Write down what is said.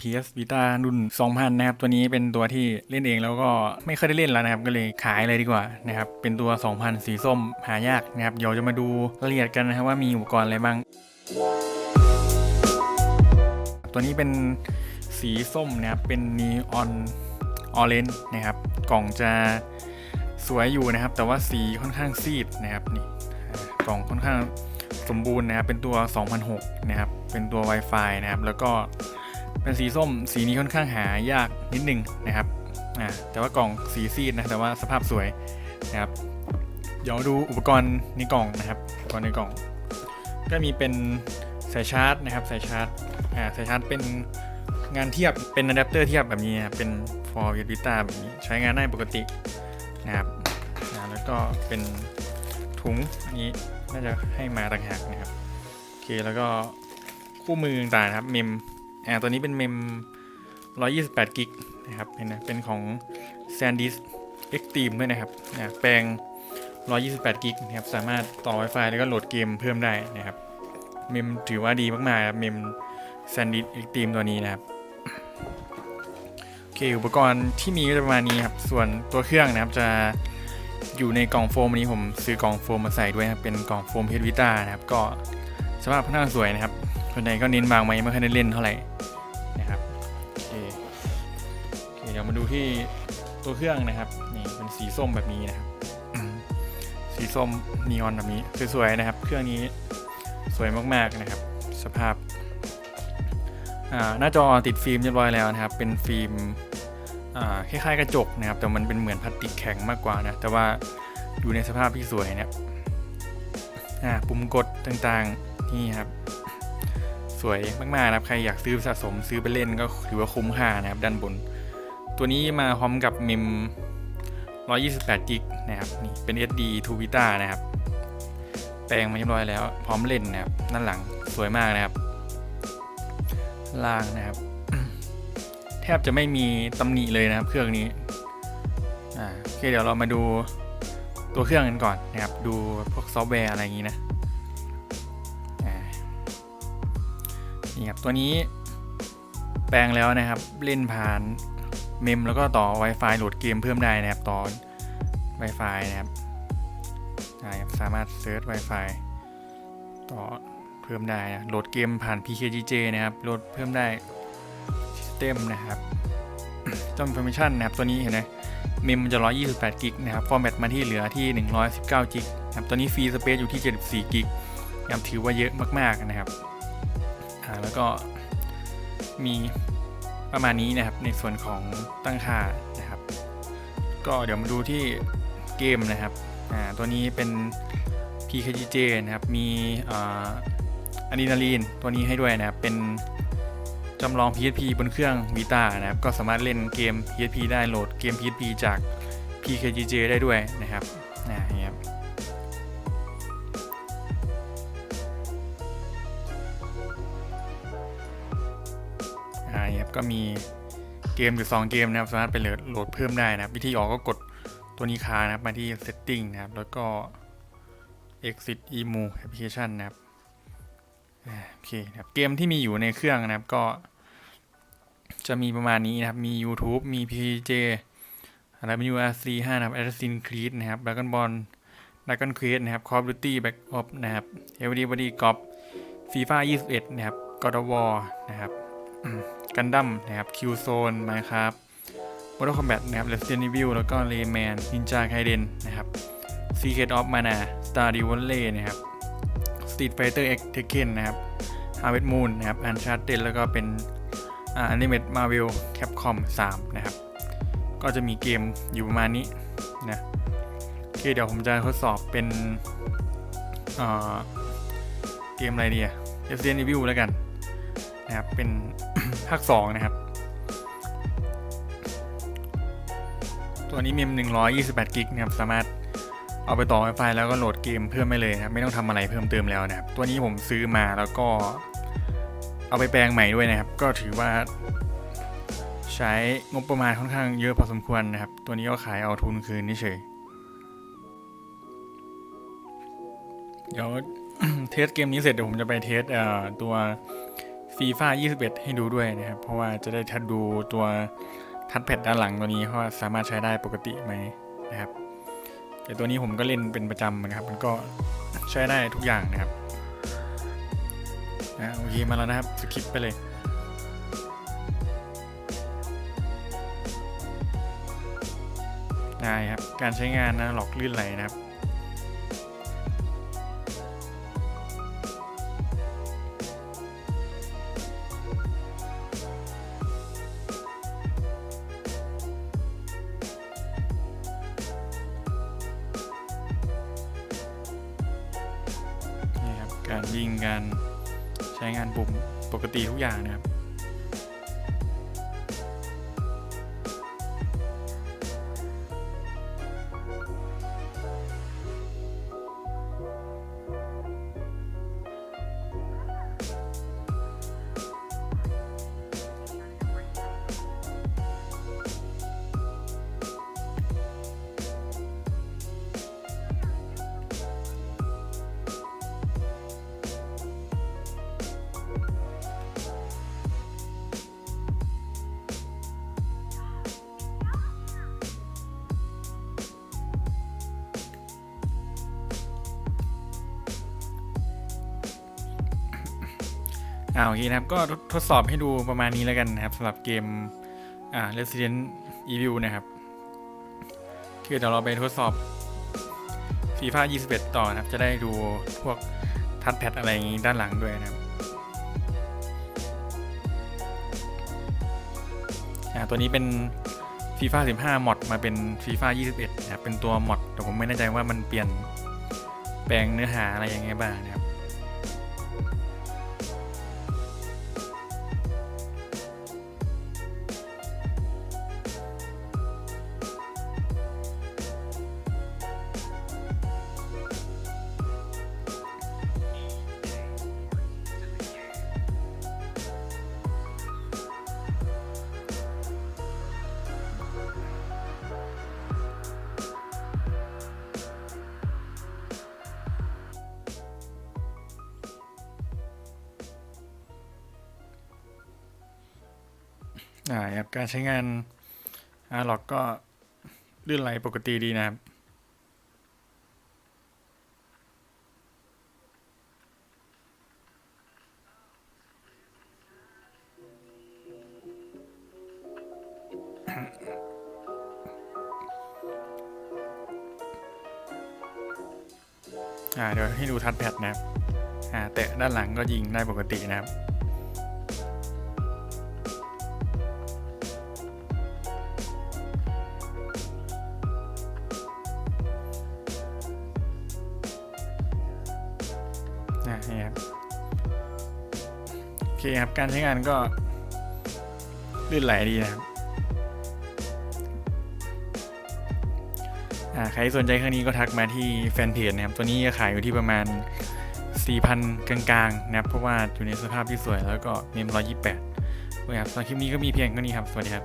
PS Vita รุ่น 2000 นะครับ ตัวนี้เป็นตัวที่เล่นเองแล้วก็ไม่เคยได้เล่นแล้วนะครับ ก็เลยขายเลยดีกว่านะครับ เป็นตัว 2000 สีส้มหายากนะครับ เดี๋ยวจะมาดูรายละเอียดกันนะครับว่ามีอุปกรณ์อะไรบ้าง ตัวนี้เป็นสีส้มนะครับ เป็นนีออนออเรนนะครับ กล่องจะสวยอยู่นะครับ แต่ว่าสีค่อนข้างซีดนะครับนี่กล่องค่อนข้างสมบูรณ์นะครับ เป็นตัว 2006 นะครับ เป็นตัว Wi-Fi นะครับ แล้วก็ เป็นสีส้มสีนี้ค่อนข้างหายากนิดนึงนะครับอ่าแต่ว่ากล่องสีซีดนะแต่ว่าสภาพสวยนะครับเดี๋ยวดูอุปกรณ์ในกล่องนะครับอุปกรณ์ในกล่อง ก็มีเป็นสายชาร์จนะครับสายชาร์จอ่าสายชาร์จเป็นงานเทียบเป็นอะแดปเตอร์เทียบแบบนี้นะครับเป็น for v i t a แบบนี้ใช้งานได้ปกตินะครับแล้วก็เป็นถุงอันนี้น่าจะให้มาต่างหากนะครับโอเคแล้วก็คู่มือต่างๆครับเมม อ่าตัวนี้เป็นเมม 128 กิกนะครับเห็นนะเป็นของ SanDisk Extreme ด้วยนะครับอ่าแปลง 128 กิกนะครับสามารถต่อ Wi-Fi แล้วก็โหลดเกมเพิ่มได้นะครับเมมถือว่าดีมากๆครับเมม SanDisk Extreme ตัวนี้นะครับโอเคอุปกรณ์ที่มีก็จะประมาณนี้ครับส่วนตัวเครื่องนะครับจะอยู่ในกล่องโฟมอันนี้ผมซื้อกล่องโฟมมาใส่ด้วยครับเป็นกล่องโฟมเพชรวิต้านะครับก็สภาพค่อนข้างสวยนะครับส่วนใหญ่ก็เน้นบางไว้ไม่ค่อยได้เล่นเท่าไหร่ มาดูที่ตัวเครื่องนะครับ นี่เป็นสีส้มแบบนี้นะครับ สีส้มนีออนแบบนี้สวยๆนะครับ เครื่องนี้สวยมากๆนะครับ สภาพาหน้าจอติดฟิล์มเรียบร้อยแล้วนะครับ เป็นฟิล์มคล้ายๆกระจกนะครับ แต่มันเป็นเหมือนพลาสติกแข็งมากกว่านะ แต่ว่าอยู่ในสภาพที่สวยเนี่ยปุ่มกดต่างๆ นี่ครับ สวยมากๆนะครับ ใครอยากซื้อสะสมซื้อไปเล่นก็ถือว่าคุ้มค่านะครับ ด้านบน ตัวนี้มาพร้อมกับเมม128กิกนะครับนี่เป็น SD to Vita นะครับ แปลงมาเรียบร้อยแล้ว พร้อมเล่นนะครับด้านหลังสวยมากนะครับ ล่างนะครับ แทบจะไม่มีตำหนิเลยนะครับ เครื่องนี้อ่าโอเคเดี๋ยวเรามาดูตัวเครื่องกันก่อนนะครับ ดูพวกซอฟต์แวร์อะไรอย่างนี้นะอ่านี่ครับตัวนี้แปลงแล้วนะครับ เล่นผ่าน เมมแล้วก็ต่อ Wi-Fi โหลดเกมเพิ่มได้นะครับต่อ Wi-Fi นะครับสามารถเซิร์ช Wi-Fi ต่อเพิ่มได้นะโหลดเกมผ่าน PKGJ นะครับโหลดเพิ่มได้ System นะครับจอม Information นะครับตัวนี้เห็นไหมเมมมันจะ 128 กิกนะครับ ฟอร์แมตมาที่เหลือที่ 119 กิกนะครับตัวนี้ฟรีสเปซอยู่ที่ 74 กิกนะครับถือว่าเยอะมาก ๆ นะครับ อ่า แล้วก็มี ประมาณนี้นะครับในส่วนของตั้งค่านะครับ ก็เดี๋ยวมาดูที่เกมนะครับอ่าตัวนี้เป็น PKGJ นะครับมีอ่าอะดรีนาลีนตัวนี้ให้ด้วยนะครับเป็นจำลอง PSP บนเครื่อง Vita นะครับก็สามารถเล่นเกม PSP ได้โหลดเกม PSP จาก PKGJ ได้ด้วยนะครับนะ ก็มีเกมอยู่2เกมนะครับสามารถไปโหลดโหลดเพิ่มได้นะครับ วิธีออกก็กดตัวนี้ค้านะครับมาที่ setting นะครับ แล้วก็ exit emu application นะครับโอเคนะครับเกมที่มีอยู่ในเครื่องนะครับก็ จะมีประมาณนี้นะครับ มี YouTube มี PJ อะไรเป็น URC 5นะครับ Assassin's Creed นะครับ Dragon Ball Dragon Quest นะครับ Call of Duty Black Ops นะครับ Everybody Golf FIFA 21 นะครับ God of War นะครับ Gundam นะครับ Killzone Minecraft Mortal Kombat นะครับ Resident Evil แล้วก็ Rayman Ninja Gaiden นะครับ Secret of Mana Stardew Valley นะครับ Street Fighter X Tekken นะครับ Harvest Moon นะครับ Uncharted แล้วก็เป็นอ่า Animate Marvel Capcom 3 นะครับ ก็จะมีเกมอยู่ประมาณนี้นะโอเคเดี๋ยวผมจะทดสอบเป็นอ่าเกมอะไรดีอะ Resident Evil แล้วกันนะครับเป็น ภาค 2 นะครับ ตัวนี้เมม128กิกนะครับ สามารถเอาไปต่อ Wi-Fi แล้วก็โหลดเกมเพิ่มไม่เลยนะครับ ไม่ต้องทำอะไรเพิ่มเติมแล้วนะครับ ตัวนี้ผมซื้อมาแล้วก็เอาไปแปลงใหม่ด้วยนะครับ ก็ถือว่าใช้งบประมาณค่อนข้างเยอะพอสมควรนะครับ ตัวนี้ก็ขายเอาทุนคืนนี่เฉยเดี๋ยวเทสเกมนี้เสร็จเดี๋ยวผมจะไปเทสอ่อตัว ฟีฟ่า21 ให้ดูด้วยนะครับ เพราะว่าจะได้ทัดดูตัวทัดแพดด้านหลังตัวนี้ว่าสามารถใช้ได้ปกติไหมนะครับ แต่ตัวนี้ผมก็เล่นเป็นประจำนะครับ มันก็ใช้ได้ทุกอย่างนะครับนะโอเคมาแล้วนะครับสคิปไปเลยได้ครับการใช้งานนะหลอกลื่นไหลนะครับ การยิงการใช้งานปุ่มปกติทุกอย่างนะครับ เอาโอเคนะครับ ก็ทดสอบให้ดูประมาณนี้แล้วกันนะครับสำหรับเกมอ่า Resident Evil นะครับคือเดี๋ยวเราไปทดสอบ FIFA 21 ต่อนะครับ จะได้ดูพวกทัดแพดอะไรอย่างงี้ด้านหลังด้วยนะครับอ่าตัวนี้เป็น FIFA 15มอดมาเป็น FIFA 21นะครับเป็นตัวมอดแต่ผมไม่แน่ใจว่ามันเปลี่ยนแปลงเนื้อหาอะไรยังไงบ้างนะครับ อ่าครับการใช้งานอาร์ล็อกก็ลื่นไหลปกติดีนะครับอ่าเดี๋ยวให้ดูทัดแพดนะครับอ่าแตะด้านหลังก็ยิงได้ปกตินะครับ อะนี่ครับโอเคครับการใช้งานก็ลื่นไหลดีนะครับใครสนใจเครื่องนี้ก็ทักมาที่แฟนเพจนะครับ ตัวนี้จะขายอยู่ที่ประมาณ 4,000 กลางๆ นะครับ เพราะว่าอยู่ในสภาพที่สวยแล้วก็เมม128โอเคครับสำหรับคลิปนี้ก็มีเพียงเท่านี้ครับ สวัสดีครับ